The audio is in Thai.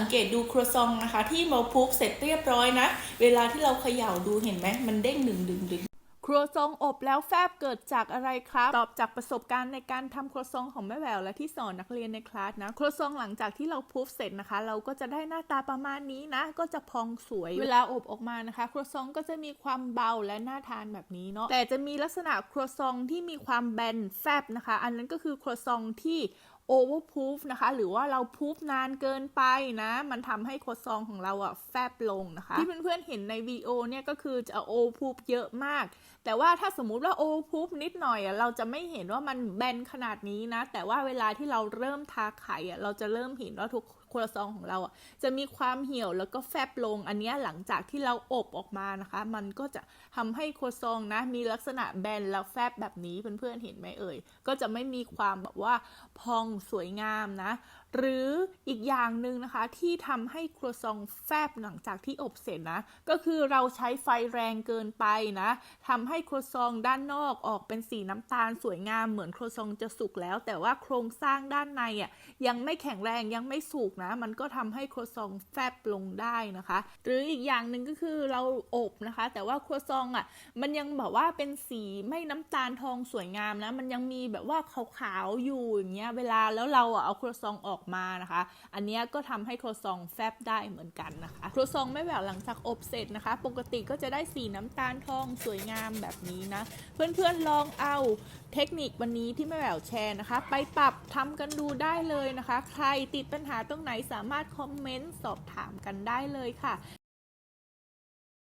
สังเกตดูครัวซองนะคะ ที่เราพุกเสร็จเรียบร้อยนะ เวลาที่เราเขย่าดูเห็นไหมมันเด้งดึงดึงดึงครัวซองอบแล้วแฟบเกิดจากอะไรครับ ตอบจากประสบการณ์ในการทำครัวซองของแม่แววและที่สอนนักเรียนในคลาสนะครัวซองหลังจากที่เราพูฟเสร็จนะคะ เราก็จะได้หน้าตาประมาณนี้นะ ก็จะพองสวยเวลาอบออกมานะคะครัวซองก็จะมีความเบาและน่าทานแบบนี้เนาะแต่จะมีลักษณะครัวซองที่มีความแบนแฟบนะคะ อันนั้นก็คือครัวซองที่ โอเวอร์พูฟนะคะ หรือว่าเราพูฟนานเกินไปนะ มันทำให้คดซองของเราอะแฟบลงนะคะ ที่เพื่อนๆเห็นในวิดีโอเนี่ยก็คือจะโอพูฟเยอะมาก แต่ว่าถ้าสมมุติว่าโอพูฟนิดหน่อยอะเราจะไม่เห็นว่ามันแบนขนาดนี้นะ แต่ว่าเวลาที่เราเริ่มทาไข่อะเราจะเริ่มเห็นว่าทุก ครัวซองของเราอะจะมีความเหี่ยวแล้วก็แฟบลงอันเนี้ยหลังจากที่เราอบออกมานะคะ มันก็จะทำให้ครัวซองนะ มีลักษณะแบนแล้วแฟบแบบนี้เพื่อนๆเห็นไหมเอ่ยก็จะไม่มีความแบบว่าพองสวยงามนะ หรืออีกอย่างหนึ่งนะคะที่ทำให้ครัวซองแฟบหลังจากที่อบเสร็จนะ ก็คือเราใช้ไฟแรงเกินไปนะทำให้ครัวซองด้านนอกออกเป็นสีน้ำตาลสวยงามเหมือนครัวซองจะสุกแล้ว แต่ว่าโครงสร้างด้านในอะยังไม่แข็งแรงยังไม่สุกนะ มันก็ทำให้ครัวซองแฟบลงได้นะคะ หรืออีกอย่างหนึ่งก็คือเราอบนะคะ แต่ว่าครัวซองอะมันยังแบบว่าเป็นสีไม่น้ำตาลทองสวยงามนะ มันยังมีแบบว่าขาวๆอยู่อย่างเงี้ยเวลาแล้วเราอะเอาครัวซองออกมานะคะ อันนี้ก็ทำให้ครัวซองแฟบได้เหมือนกันนะคะ ครัวซองไม่แบบหลังจากอบเสร็จนะคะ ปกติก็จะได้สีน้ำตาลทองสวยงามแบบนี้นะ เพื่อนๆลองเอาเทคนิควันนี้ที่แม่แหววแชร์นะคะ ไปปรับทำกันดูได้เลยนะคะ ใครติดปัญหาตรงไหนสามารถคอมเมนต์สอบถามกันได้เลยค่ะ